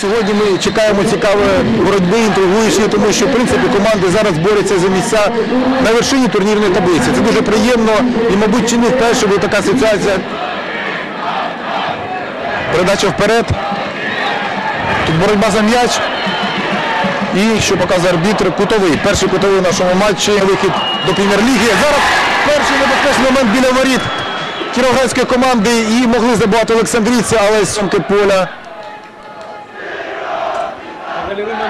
Сьогодні ми чекаємо цікавої боротьби, інтригуючої, тому що в принципі команди зараз борються за місця на вершині турнірної таблиці. Це дуже приємно і, мабуть, чи не вперше буде така ситуація. Передача вперед. Тут боротьба за м'яч. І що показує арбітр, кутовий. Перший кутовий в нашому матчі. Вихід до прем'єр-ліги. Зараз перший небезпечний момент біля воріт кіровоградської команди і могли забувати Олександрійці, але з сьомки поля.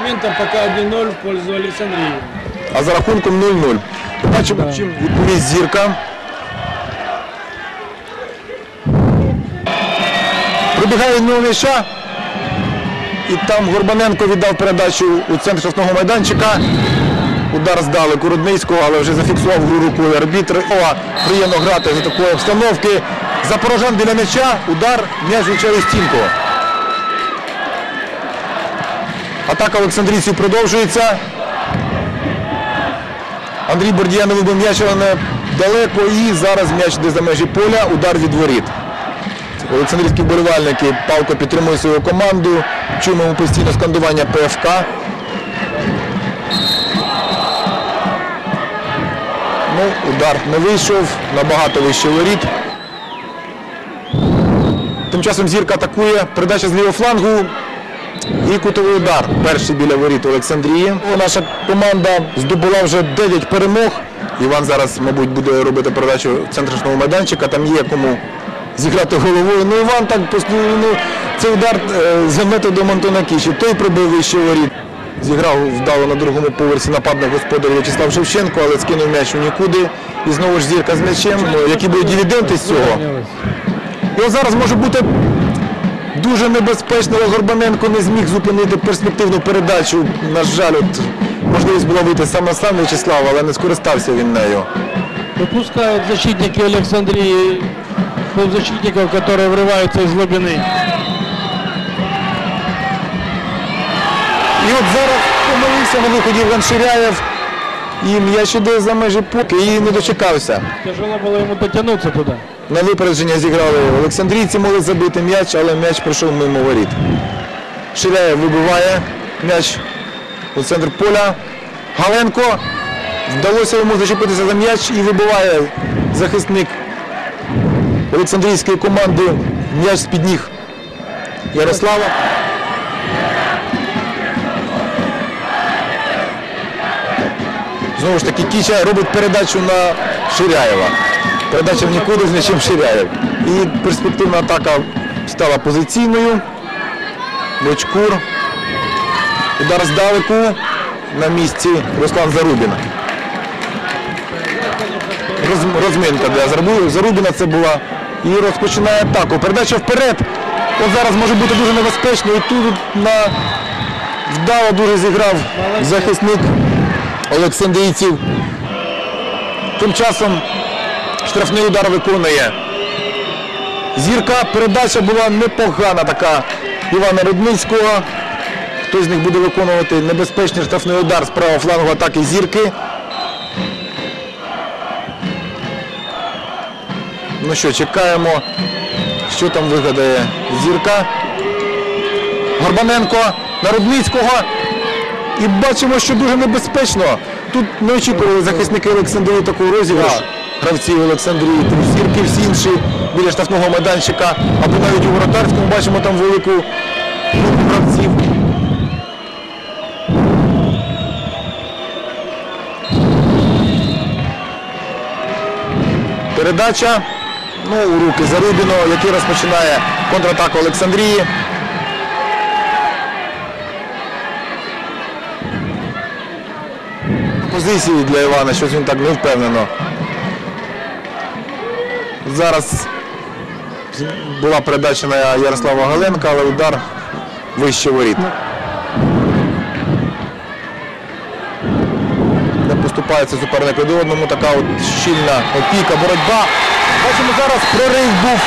Моментом пока 1-0 в пользу Александрии. А за рахунком 0-0. Побачимо, чим відповість зірка. Прибігає м'яча. І там Горбаненко віддав передачу у центр штрафного майданчика. Удар здалеку Рудницького, але вже зафіксував гру рукою арбітр. О, приємно грати за такої обстановки. Запорожан біля м'яча, удар, м'яч влучає стінку. Атака Олександрійців продовжується. Андрій Бордіян вибив м'яч, але не далеко. І зараз м'яч йде за межі поля. Удар від воріт. Олександрійські вболівальники палко підтримують свою команду. Чуємо постійно скандування ПФК. Ну, удар не вийшов, набагато вище воріт. Тим часом зірка атакує. Передача з лівого флангу. І кутовий удар. Перший біля воріт Олександрії. Наша команда здобула вже 9 перемог. Іван зараз, мабуть, буде робити передачу в центр штрафного майданчика. Там є кому зіграти головою. Ну Іван так постійно. Ну, цей удар е, за методом Антона Кіші. Той пробив вище воріт. Зіграв вдало на другому поверсі нападник господар В'ячеслав Шевченко, але скинув м'яч у нікуди. І знову ж зірка з м'ячем. Ну, Які будуть дивіденди з цього? І от зараз може бути дуже небезпечно, але Горбаненко не зміг зупинити перспективну передачу. На жаль, от можливість була вийти сам на сам В'ячеслав, але не скористався він нею. Выпускают защитники Александрии полузащитников, которые врываются из глубины. І от зараз помилився на виході Євген Ширяєв. І м'яч іде за межі поки і не дочекався. Тяжело было ему дотянуться туда. На випередження зіграли Олександрійці, могли забити м'яч, але м'яч пройшов мимо воріт. Ширяєв вибиває м'яч у центр поля. Галенко вдалося йому зачепитися за м'яч і вибиває захисник Олександрійської команди м'яч з-під ніг Ярослава. Знову ж таки, Кіча робить передачу на Ширяєва. Передача в нікуди з м'ячем Ширяєв. І перспективна атака стала позиційною. Бочкур. Удар здалеку на місці Руслан Зарубін. Роз- розминка для Зарубіна це була. І розпочинає атаку. Передача вперед. От зараз може бути дуже небезпечно. І тут на вдало дуже зіграв захисник Олександрійців. Тим часом штрафний удар виконує. Зірка, передача була непогана така Івана Рудницького. Хто з них буде виконувати небезпечний штрафний удар з правого флангу атаки зірки. Ну що, чекаємо, що там вигадає зірка. Горбаненко на Рудницького. І бачимо, що дуже небезпечно. Тут не очікували захисники Олександрії таку розіграш. Гравці Олександрії, тим зірки всі інші біля штрафного майданчика, або навіть у воротарському бачимо там велику групу гравців. Передача ну, у руки Зарубіно, який розпочинає контратаку Олександрії. позиції для Івана, щось він так не впевнено. Зараз була передача на Ярослава Галенка, але удар вище воріт. Не поступається суперник один одному, така от щільна опіка, боротьба. Бачимо зараз прорив був,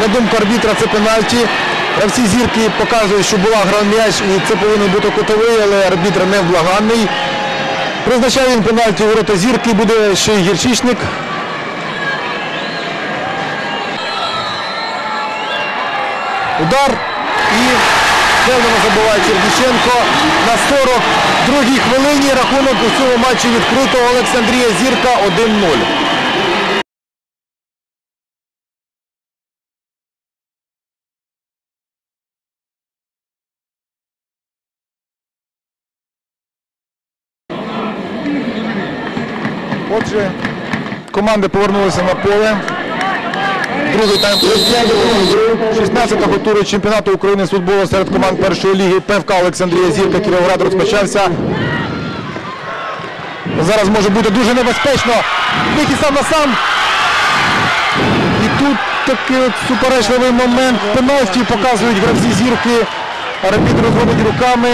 на думку арбітра, це пенальті. Гравці зірки показують, що була гра м'яч і це повинен бути кутовий, але арбітр невблаганний. Призначає він пенальті ворота зірки, буде ще й гірчичник. Удар і Впевнено забиває Черніченко. На 42-й хвилині рахунок у цьому матчі відкрито Олександрія Зірка 1-0. Отже, команди повернулися на поле. Другий тайм 16-го туру чемпіонату України з футболу серед команд першої ліги ПФК Олександрія Зірка Кіровоград розпочався. Зараз може бути дуже небезпечно. Вихід сам на сам. І тут такий от суперечливий момент. Пенальті показують гравці зірки. Арбітр розводить руками.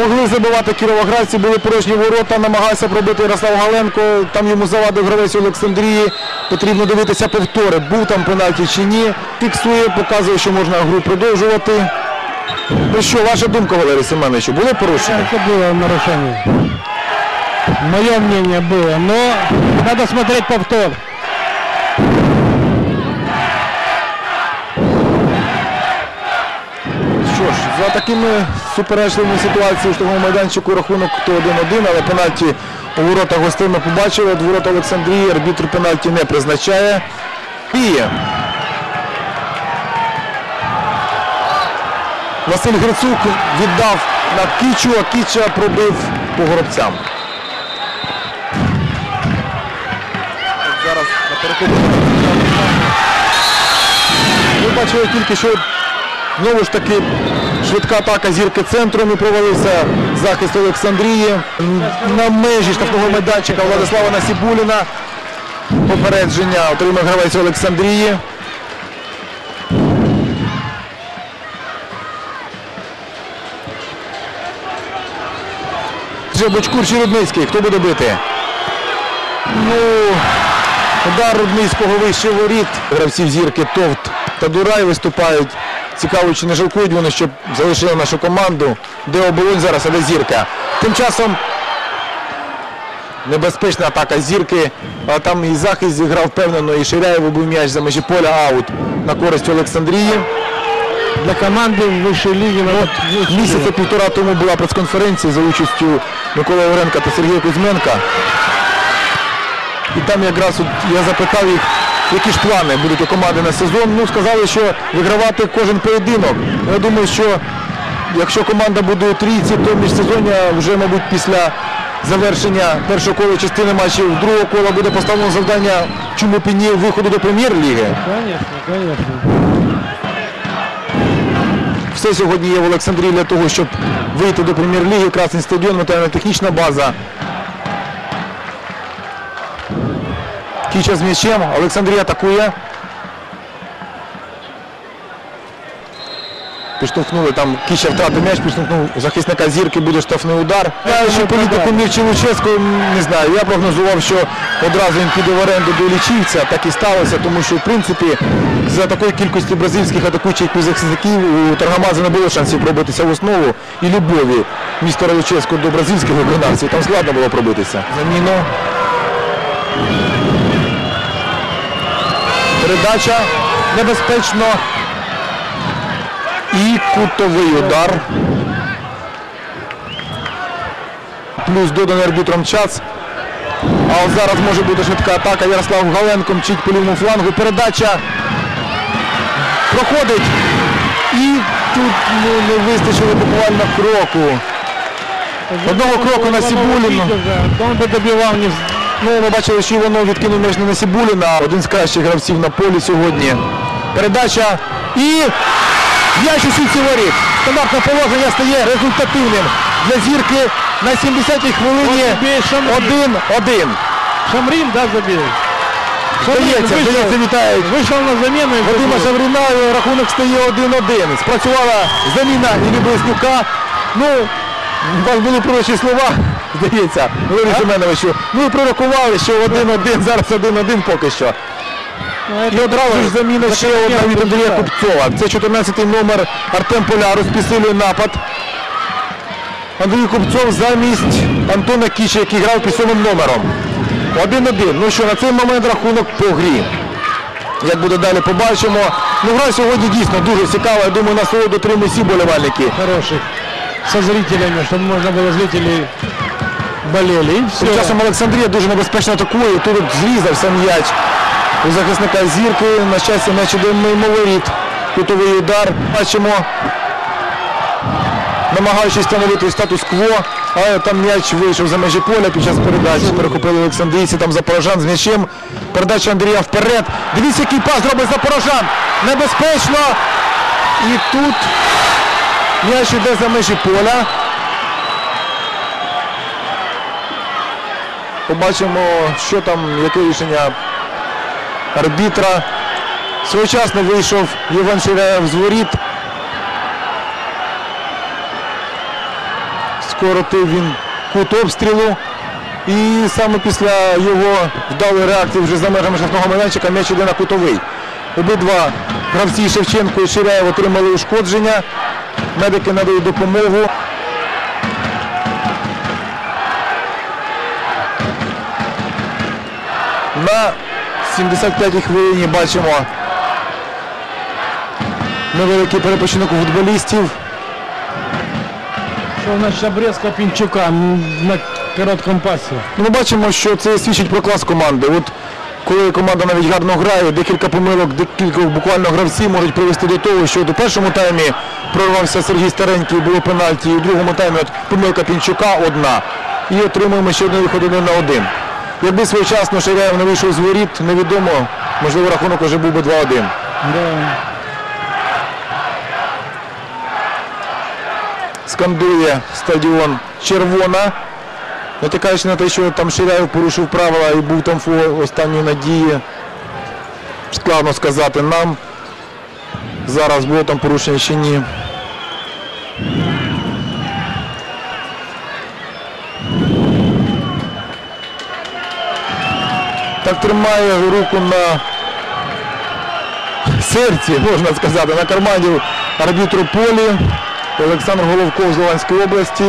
Могли забивати кіровоградці, були порожні ворота, намагався пробити Ярослав Галенко, там йому завадив гравець Олександрії. Потрібно дивитися повтори, був там пенальті чи ні. Фіксує, показує, що можна гру продовжувати. Ну що, ваша думка, Валерій Семеновичу, було порушення? Это было нарушение. Мое мнение было, но надо смотреть повтор. За такими суперечливими ситуаціями у штрафному майданчику рахунок то 1-1, але пенальті у воротах гостей ми побачили. От ворота Олександрії, арбітр пенальті не призначає. І Василь Грицук віддав на Кічу, а Кіча пробив по горобцям. Зараз на перекупі. Ви бачили тільки, що Знову ж таки, швидка атака зірки центром і провалився захист Олександрії. На межі штрафного майданчика Владислава Насібуліна. Попередження отримав гравець Олександрії. Бочкур чи Рудницький. Хто буде бити? Ну, удар Рудницького вище воріт. Гравців зірки Товт та Дурай виступають. Цікаво, чи не жалкують вони, щоб залишили нашу команду. Де оболонь зараз, але зірка. Тим часом небезпечна атака зірки. А там і захист зіграв впевнено, і Ширяєв був м'яч за межі поля аут на користь Олександрії. Для команды высшей лиги надо Місяця півтора тому була прес-конференція за участю Миколи Оренка та Сергія Кузьменка. І там якраз от я запитав їх, які ж плани будуть у команди на сезон. Ну, сказали, що вигравати кожен поєдинок. Я думаю, що якщо команда буде у трійці, то міжсезоння вже, мабуть, після завершення першого кола частини матчів другого кола буде поставлено завдання Чумопіні виходу до прем'єр-ліги. Конечно, конечно. Все сьогодні є в Олександрії для того, щоб вийти до прем'єр-ліги. Красний стадіон, матеріально-технічна база. Кіча з м'ячем. Олександрія атакує. Підштовхнули там Кіча втратив м'яч, підштовхнув захисника зірки, буде штрафний удар. Що політику Мірчі Луческо, не знаю. Я прогнозував, що одразу він піде в оренду до Лічівця. Так і сталося, тому що в принципі за такої кількості бразильських атакуючих захисників у Таргамаза не було шансів пробитися в основу і любові містера Луческо до бразильських виконавців. Там складно було пробитися. Заміну. Передача небезпечно. І кутовий удар. Плюс доданий арбітром час. А зараз може бути швидка атака. Ярослав Галенко мчить по лівому флангу. Передача проходить. І тут ну, не вистачило буквально кроку. Одного кроку на Сібуліну. Он бы добивал не... Ну, ми бачили, що Іванов відкинув м'яч на Насібуліна, один з кращих гравців на полі сьогодні. Передача і м'яч у сітці воріт. Стандартне положення стає результативним для зірки на 70-й хвилині От тобі Шамрін. 1-1. Шамрин, да, забил? Здається, вийшов. здається, вітають. Вышел на замену и Вадима забил. Шавріна, рахунок стає 1-1. Спрацювала заміна Іллі Близнюка. Ну, у вас були пророчі слова, здається, Валерій Семеновичу. Ну і пророкували, що 1-1, зараз 1-1 поки що. Ну, это І одразу ж заміна ще одна від Андрія Купцова. Це 14-й номер Артем Полярус підсилює напад. Андрій Купцов замість Антона Кіча, який грав під сьомим номером. 1-1. Ну що, на цей момент рахунок по грі. Як буде далі, побачимо. Ну, гра сьогодні дійсно дуже цікава. Я думаю, насолоду отримують всі болівальники. Хороших. Со зрителями, чтобы можно было зрители болели. И все. Тим часом Олександрія дуже небезпечно атакує. Тут зрізався м'яч у захисника зірки. На щастя, м'яч іде мимо воріт. Кутовий удар. Бачимо. Намагаючись встановити статус-кво, але там м'яч вийшов за межі поля під час передачі. Перехопили Олександрійці, там Запорожан з м'ячем. Передача Андрія вперед. Дивіться, який пас робить Запорожан. Небезпечно. І тут м'яч іде за межі поля. Побачимо, що там, яке рішення арбітра. Своєчасно вийшов Євген Ширяєв з воріт. Скоротив він кут обстрілу. І саме після його вдалої реакції вже за межами штрафного майданчика м'яч іде на кутовий. Обидва гравці Шевченко і Ширяєв отримали ушкодження. Медики надають допомогу. На 75-й хвилині бачимо невеликий перепочинок у футболістів. Что значит обрезка Пинчука м, на коротком пасе. Ну, Ми бачимо, що це свідчить про клас команди. От коли команда навіть гарно грає, декілька помилок, декілька буквально гравців можуть привести до того, що у першому таймі прорвався Сергій Старенький, було пенальті, і у другому таймі от помилка Пінчука одна. І отримуємо ще один виход один на один. Якби своєчасно Ширяєв не вийшов з воріт, невідомо, можливо, рахунок вже був би 2-1. Да. скандує стадіон червона. Натякаючи на те, що там Ширяєв порушив правила і був там фо останньої надії. Складно сказати нам. Зараз було там порушення чи ні. Так тримає руку на серці, можна сказати, на кармані арбітру полі. Олександр Головков з Луганської області.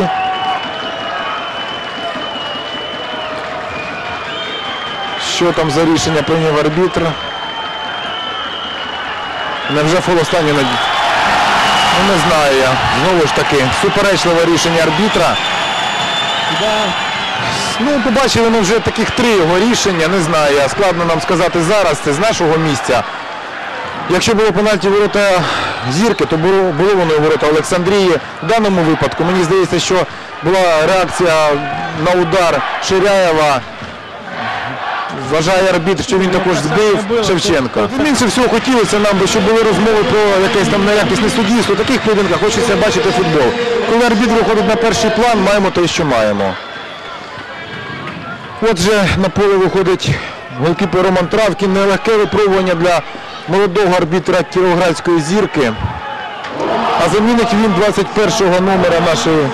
Що там за рішення прийняв арбітр? Невже фол останній надій? Ну не знаю я. Знову ж таки, суперечливе рішення арбітра. Ну, побачили ми вже таких три його рішення, не знаю. Складно нам сказати зараз, це з нашого місця. Якщо було пенальті ворота зірки, то було, було воно ворота Олександрії. В даному випадку мені здається, що була реакція на удар Ширяєва. Вважає арбітр, що він також збив Шевченка. Менше всього хотілося нам, би, щоб були розмови про якесь там неякісне суддівство. Таких поєдинках хочеться бачити футбол. Коли арбітр виходить на перший план, маємо те, що маємо. Отже, на поле виходить голкіпер Роман Травкін. Нелегке випробування для молодого арбітра Кіровоградської зірки. А замінить він 21-го номера нашої,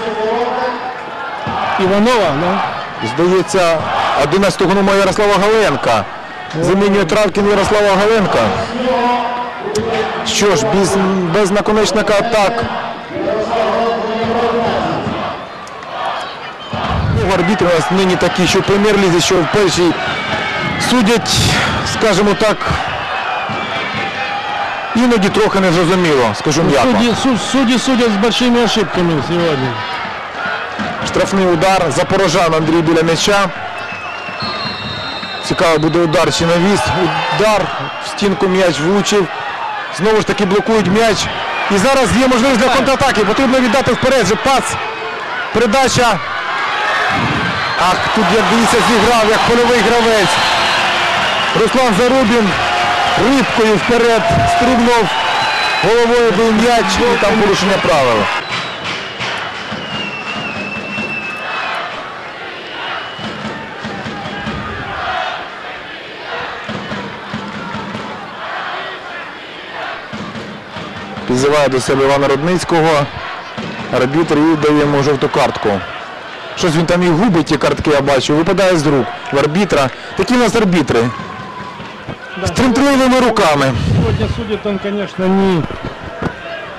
Иванова, да? здається, 11-го номера Ярослава Галенка. Замінює Травкін Ярослава Галенка. Що ж, без наконечника атак. Ну, Арбітри у нас нині такі, що в прем'єр-лізі, що в першій судять, скажімо так, іноді трохи незрозуміло, скажу м'яко. Судьи, су- судьи судят с большими ошибками сегодня. Штрафний удар. Запорожан Андрій біля м'яча. Цікаво буде удар чи навіс. Удар. В стінку м'яч влучив. Знову ж таки блокують м'яч. І зараз є можливість для контратаки. Потрібно віддати вперед. Же пас. Передача. Ах, тут як дивіться зіграв, як польовий гравець. Руслан Зарубін рибкою вперед стрибнув. Головою бив м'яч і там порушення правил. Підзиває до себе Івана Рудницького. Арбітр і дає йому жовту картку. Щось він там і губить ті картки, я бачу, випадає з рук в арбітра. Такі в нас арбітри. З тремтливими руками. Сегодня судит он, конечно, не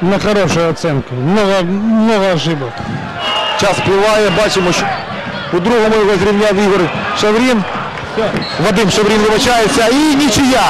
на хорошую оценку. Много, много ошибок. Час пливає, бачимо, що у другому його зрівняв Ігор Шаврін. Вадим Шеврін вибачається і нічия.